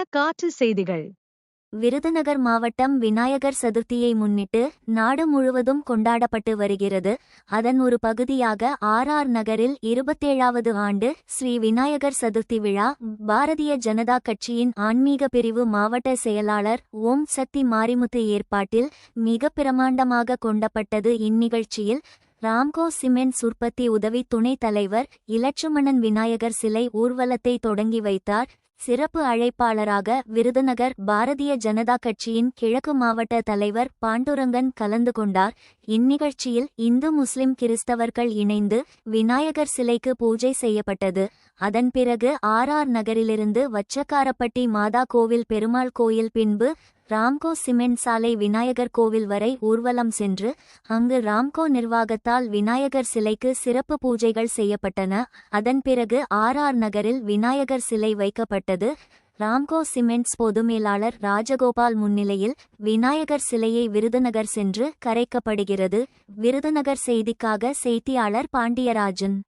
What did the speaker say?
வரலாற்று செய்திகள். விருதுநகர் மாவட்டம் விநாயகர் சதுர்த்தியை முன்னிட்டு நாடு முழுவதும் கொண்டாடப்பட்டு வருகிறது. அதன் ஒரு பகுதியாக ஆர் ஆர் நகரில் இருபத்தேழாவது ஆண்டு ஸ்ரீ விநாயகர் சதுர்த்தி விழா பாரதிய ஜனதா கட்சியின் ஆன்மீக பிரிவு மாவட்ட செயலாளர் ஓம் சக்தி மாரிமுத்து ஏற்பாட்டில் மிக பிரமாண்டமாக கொண்டப்பட்டது இந்நிகழ்ச்சியில் ராம்கோ சிமெண்ட்ஸ் உற்பத்தி உதவி துணைத் தலைவர் இலட்சுமணன் விநாயகர் சிலை ஊர்வலத்தை தொடங்கி வைத்தார். சிறப்பு அழைப்பாளராக விருதுநகர் பாரதிய ஜனதா கட்சியின் கிழக்கு மாவட்ட தலைவர் பாண்டுரங்கன் கலந்து கொண்டார். இந்நிகழ்ச்சியில் இந்து முஸ்லிம் கிறிஸ்தவர்கள் இணைந்து விநாயகர் சிலைக்கு பூஜை செய்யப்பட்டது. அதன் பிறகு ஆர் ஆர் நகரிலிருந்து வச்சக்காரப்பட்டி மாதா கோவில் பெருமாள் கோயில் பின்பு ராம்கோ சிமெண்ட் சாலை விநாயகர் கோவில் வரை ஊர்வலம் சென்று அங்கு ராம்கோ நிர்வாகத்தால் விநாயகர் சிலைக்கு சிறப்பு பூஜைகள் செய்யப்பட்டன. அதன் பிறகு ஆர் ஆர் நகரில் விநாயகர் சிலை வைக்கப்பட்டது. ராம்கோ சிமெண்ட்ஸ் பொது மேலாளர் ராஜகோபால் முன்னிலையில் விநாயகர் சிலையை விருதுநகர் சென்று கரைக்கப்படுகிறது. விருதுநகர் செய்திக்காக செய்தியாளர் பாண்டியராஜன்.